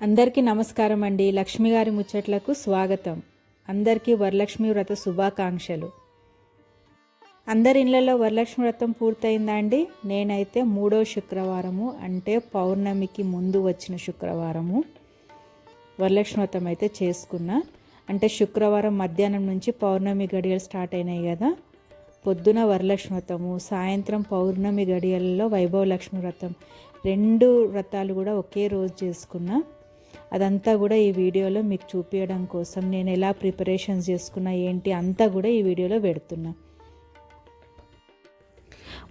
అందరికీ నమస్కారం అండి. లక్ష్మి గారి ముచ్చట్లకు స్వాగతం. అందరికీ వరలక్ష్మి వ్రత శుభాకాంక్షలు. అందరి ఇళ్ళలో వరలక్ష్మి వ్రతం పూర్తయిందా అండి? నేనైతే మూడో శుక్రవారము అంటే పౌర్ణమికి ముందు వచ్చిన శుక్రవారము వరలక్ష్మి వ్రతం అయితే చేసుకున్నా. అంటే శుక్రవారం మధ్యాహ్నం నుంచి పౌర్ణమి గడియలు స్టార్ట్ అయినాయి కదా. పొద్దున వరలక్ష్మి వ్రతము సాయంత్రం పౌర్ణమి గడియలలో వైభవ లక్ష్మి వ్రతం. రెండు వ్రతాలు కూడా ఒకే రోజు చేసుకున్నా. అదంతా కూడా ఈ వీడియోలో మీకు చూపించడం కోసం నేను ఎలా ప్రిపరేషన్స్ చేసుకున్నా ఏంటి అంతా కూడా ఈ వీడియోలో పెడుతున్నా.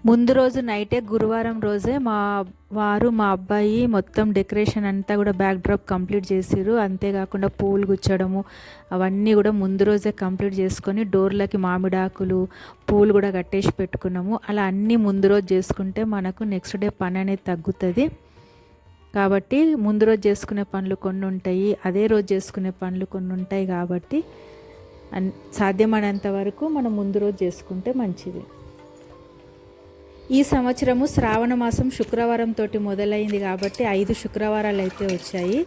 ముందు రోజు నైటే గురువారం రోజే మా వారు మా అబ్బాయి మొత్తం డెకరేషన్ అంతా కూడా బ్యాక్ డ్రాప్ కంప్లీట్ చేసిరు అంతేకాకుండా పూలు గుచ్చడము అవన్నీ కూడా ముందు రోజే కంప్లీట్ చేసుకొని డోర్లకి మామిడాకులు పూలు కూడా కట్టేసి పెట్టుకున్నాము. అలా అన్నీ ముందు రోజు చేసుకుంటే మనకు నెక్స్ట్ డే పని అనేది తగ్గుతుంది. కాబట్టి ముందు రోజు చేసుకునే పనులు కొన్ని ఉంటాయి అదే రోజు చేసుకునే పనులు కొన్ని ఉంటాయి కాబట్టి సాధ్యమైనంత వరకు మనం ముందు రోజు చేసుకుంటే మంచిది. ఈ సంవత్సరము శ్రావణ మాసం శుక్రవారం తోటి మొదలైంది కాబట్టి ఐదు శుక్రవారాలు అయితే వచ్చాయి.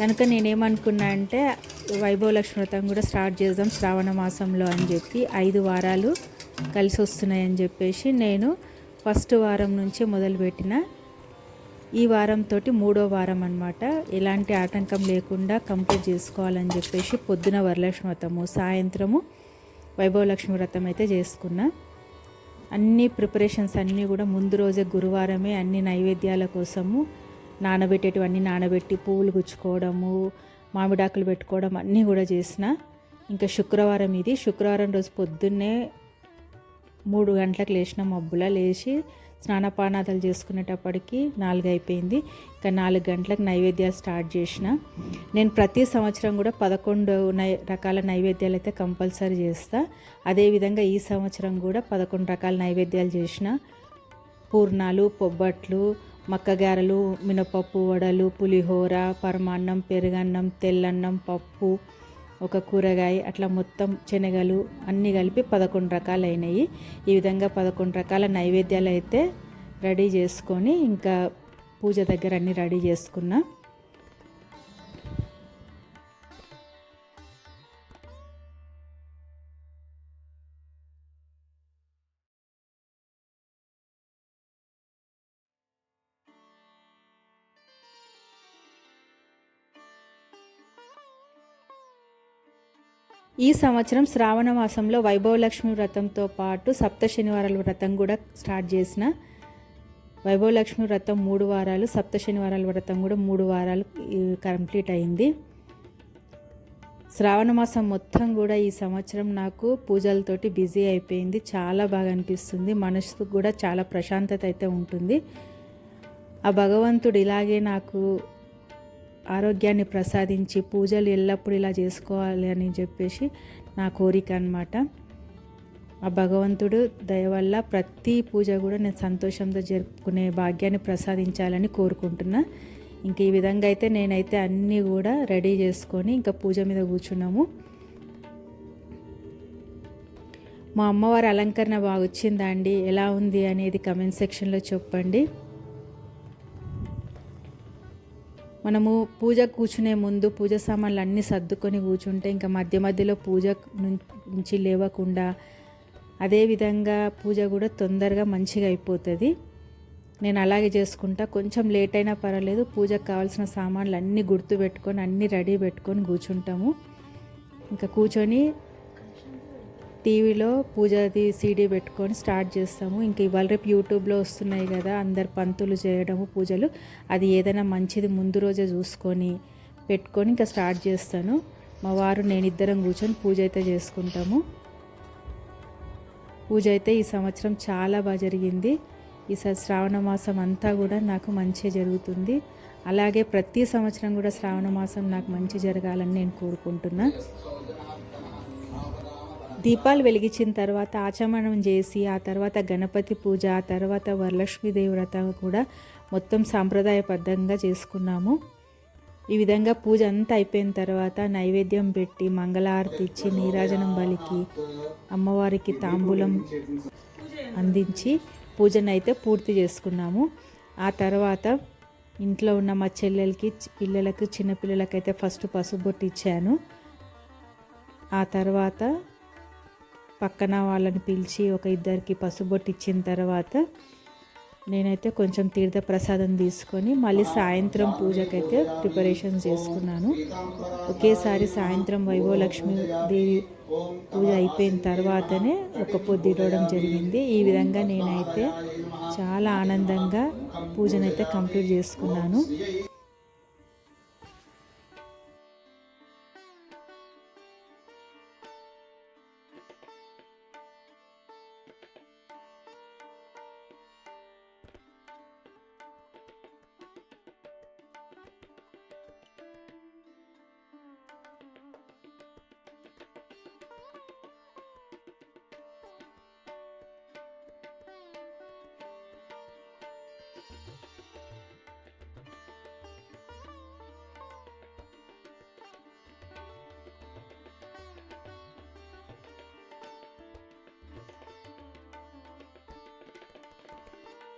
కనుక నేనేమనుకున్నా అంటే వైభవలక్ష్మి వ్రతం కూడా స్టార్ట్ చేద్దాం శ్రావణ మాసంలో అని చెప్పి ఐదు వారాలు కలిసి వస్తున్నాయని చెప్పేసి నేను ఫస్ట్ వారం నుంచి మొదలుపెట్టిన ఈ వారంతో మూడో వారం అనమాట ఎలాంటి ఆటంకం లేకుండా కంప్లీట్ చేసుకోవాలని చెప్పేసి పొద్దున వరలక్ష్మి వ్రతము సాయంత్రము వైభవలక్ష్మి వ్రతం అయితే చేసుకున్నా. అన్ని ప్రిపరేషన్స్ అన్నీ కూడా ముందు రోజే గురువారమే అన్ని నైవేద్యాల కోసము నానబెట్టేటివన్నీ నానబెట్టి పువ్వులు గుచ్చుకోవడము మామిడాకులు పెట్టుకోవడం అన్నీ కూడా చేసిన. ఇంకా శుక్రవారం ఇది. శుక్రవారం రోజు పొద్దున్నే మూడు గంటలకు లేచిన మబ్బులా లేచి స్నానపానాదాలు చేసుకునేటప్పటికి నాలుగు అయిపోయింది ఇంకా నాలుగు గంటలకు నైవేద్యాలు స్టార్ట్ చేసిన. నేను ప్రతి సంవత్సరం కూడా పదకొండు నై రకాల నైవేద్యాలు అయితే కంపల్సరీ చేస్తా. అదేవిధంగా ఈ సంవత్సరం కూడా పదకొండు రకాల నైవేద్యాలు చేసిన. పూర్ణాలు పొబ్బట్లు మక్కగారలు మినపప్పు వడలు పులిహోర పరమాన్నం పెరుగన్నం తెల్లన్నం పప్పు ఒక కూరగాయ అట్లా మొత్తం శనగలు అన్నీ కలిపి పదకొండు రకాలు అయినాయి ఈ విధంగా పదకొండు రకాల నైవేద్యాలు అయితే రెడీ చేసుకొని ఇంకా పూజ దగ్గర అన్నీ రెడీ చేసుకున్నా. ఈ సంవత్సరం శ్రావణ మాసంలో వైభవలక్ష్మి వ్రతంతో పాటు సప్త శనివారాల వ్రతం కూడా స్టార్ట్ చేసిన. వైభవలక్ష్మి వ్రతం మూడు వారాలు సప్త శనివారాల వ్రతం కూడా మూడు వారాలు కంప్లీట్ అయింది. శ్రావణ మాసం మొత్తం కూడా ఈ సంవత్సరం నాకు పూజలతోటి బిజీ అయిపోయింది. చాలా బాగా అనిపిస్తుంది. మనసుకు కూడా చాలా ప్రశాంతత అయితే ఉంటుంది. ఆ భగవంతుడు ఇలాగే నాకు ఆరోగ్యాన్ని ప్రసాదించి పూజలు ఎల్లప్పుడూ ఇలా చేసుకోవాలి అని చెప్పేసి నా కోరిక అనమాట ఆ భగవంతుడు దయ వల్ల ప్రతి పూజ కూడా నేను సంతోషంతో జరుపుకునే భాగ్యాన్ని ప్రసాదించాలని కోరుకుంటున్నా. ఇంక ఈ విధంగా అయితే నేనైతే అన్నీ కూడా రెడీ చేసుకొని ఇంకా పూజ మీద కూర్చున్నాము. మా అమ్మవారి అలంకరణ బాగా వచ్చిందా అండి? ఎలా ఉంది అనేది కమెంట్ సెక్షన్లో చెప్పండి. మనము పూజ కూర్చునే ముందు పూజ సామాన్లు అన్నీ సర్దుకొని కూర్చుంటే ఇంకా మధ్య మధ్యలో పూజ నుంచి లేవకుండా అదేవిధంగా పూజ కూడా తొందరగా మంచిగా అయిపోతుంది. నేను అలాగే చేసుకుంటా. కొంచెం లేట్ అయినా పర్వాలేదు. పూజకు కావాల్సిన సామాన్లు అన్నీ గుర్తు పెట్టుకొని అన్నీ రెడీ పెట్టుకొని కూర్చుంటాము. ఇంకా కూర్చొని టీవీలో పూజాది సీడీ పెట్టుకొని స్టార్ట్ చేస్తాము. ఇంకా ఇవాళ రేపు యూట్యూబ్లో వస్తున్నాయి కదా అందరు పంతులు చేయడము పూజలు. అది ఏదైనా మంచిది ముందు రోజే చూసుకొని పెట్టుకొని ఇంకా స్టార్ట్ చేస్తాను. మా వారు నేను ఇద్దరం కూర్చొని పూజ అయితే చేసుకుంటాము. పూజ అయితే ఈ సంవత్సరం చాలా బాగా జరిగింది. ఈ శ్రావణ మాసం అంతా కూడా నాకు మంచి జరుగుతుంది. అలాగే ప్రతి సంవత్సరం కూడా శ్రావణ మాసం నాకు మంచి జరగాలని నేను కోరుకుంటున్నా. దీపాలు వెలిగించిన తర్వాత ఆచమనం చేసి ఆ తర్వాత గణపతి పూజ ఆ తర్వాత వరలక్ష్మీదేవి వ్రతం కూడా మొత్తం సాంప్రదాయబద్ధంగా చేసుకున్నాము. ఈ విధంగా పూజ అంతా అయిపోయిన తర్వాత నైవేద్యం పెట్టి మంగళారతి ఇచ్చి నీరాజనం బలికి అమ్మవారికి తాంబూలం అందించి పూజను అయితే పూర్తి చేసుకున్నాము. ఆ తర్వాత ఇంట్లో ఉన్న మా చెల్లెలకి పిల్లలకు చిన్నపిల్లలకైతే ఫస్ట్ పసుపు బొట్టు ఇచ్చాను. ఆ తర్వాత పక్కన వాళ్ళని పిలిచి ఒక ఇద్దరికి పసుపు బొట్టు ఇచ్చిన తర్వాత నేనైతే కొంచెం తీర్థ ప్రసాదం తీసుకొని మళ్ళీ సాయంత్రం పూజకైతే ప్రిపరేషన్ చేసుకున్నాను. ఒకేసారి సాయంత్రం వైభవలక్ష్మి దేవి పూజ అయిపోయిన తర్వాతనే ఒక పొద్దు ఇడవడం జరిగింది. ఈ విధంగా నేనైతే చాలా ఆనందంగా పూజనైతే కంప్లీట్ చేసుకున్నాను.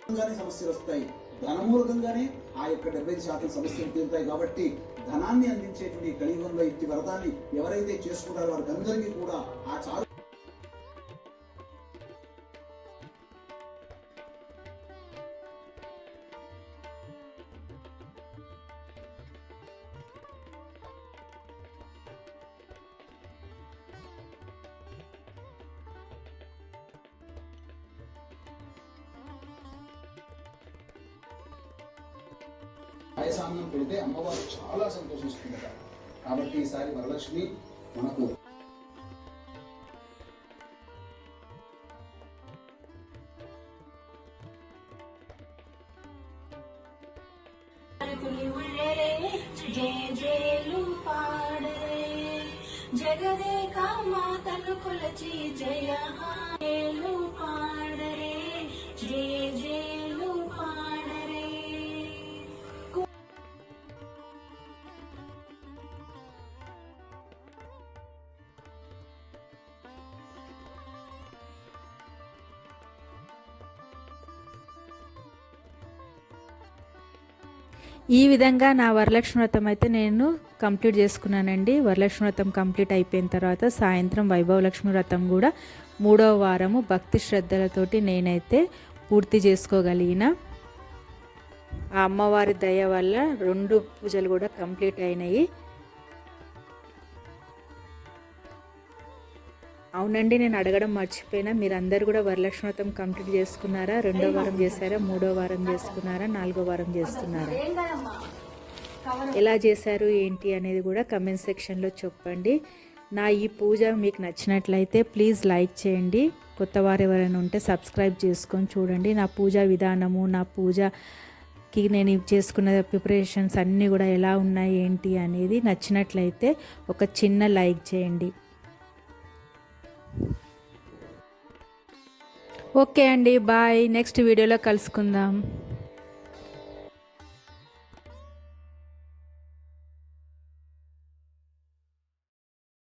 సమస్యలు వస్తాయి. ధనమూలకంగానే ఆ యొక్క డెబ్బై శాతం సమస్యలు తీరుతాయి కాబట్టి ధనాన్ని అందించేటువంటి కలియుగంలో ఇట్టి వరదాన్ని ఎవరైతే చేసుకుంటారో వారికి అందరికీ కూడా ఆ చాలు పాయసాన్నం పెడితే అమ్మవారు చాలా సంతోషిస్తుందట. కాబట్టి ఈసారి వరలక్ష్మి మనకు ఉಳ್ಳరే జయ మాతను కొలచి జయ ఈ విధంగా నా వరలక్ష్మి వ్రతం అయితే నేను కంప్లీట్ చేసుకున్నానండి. వరలక్ష్మి వ్రతం కంప్లీట్ అయిపోయిన తర్వాత సాయంత్రం వైభవలక్ష్మి వ్రతం కూడా మూడవ వారము భక్తి శ్రద్ధలతోటి నేనైతే పూర్తి చేసుకోగలిగిన. ఆ అమ్మవారి దయ వల్ల రెండు పూజలు కూడా కంప్లీట్ అయినాయి. అవునండి నేను అడగడం మర్చిపోయినా. మీరు అందరు కూడా వరలక్ష్మి వ్రతం కంప్లీట్ చేసుకున్నారా? రెండో వారం చేశారా? మూడో వారం చేసుకున్నారా? నాలుగో వారం చేస్తున్నారా? ఎలా చేశారు? ఏంటి అనేది కూడా కమెంట్ సెక్షన్లో చెప్పండి. నా ఈ పూజ మీకు నచ్చినట్లయితే ప్లీజ్ లైక్ చేయండి. కొత్త వారు ఎవరైనా ఉంటే సబ్స్క్రైబ్ చేసుకొని చూడండి. నా పూజా విధానము నా పూజకి నేను చేసుకున్న ప్రిపరేషన్స్ అన్నీ కూడా ఎలా ఉన్నాయి ఏంటి అనేది నచ్చినట్లయితే ఒక చిన్న లైక్ చేయండి. ఓకే అండి బాయ్. నెక్స్ట్ వీడియోలో కలుసుకుందాం.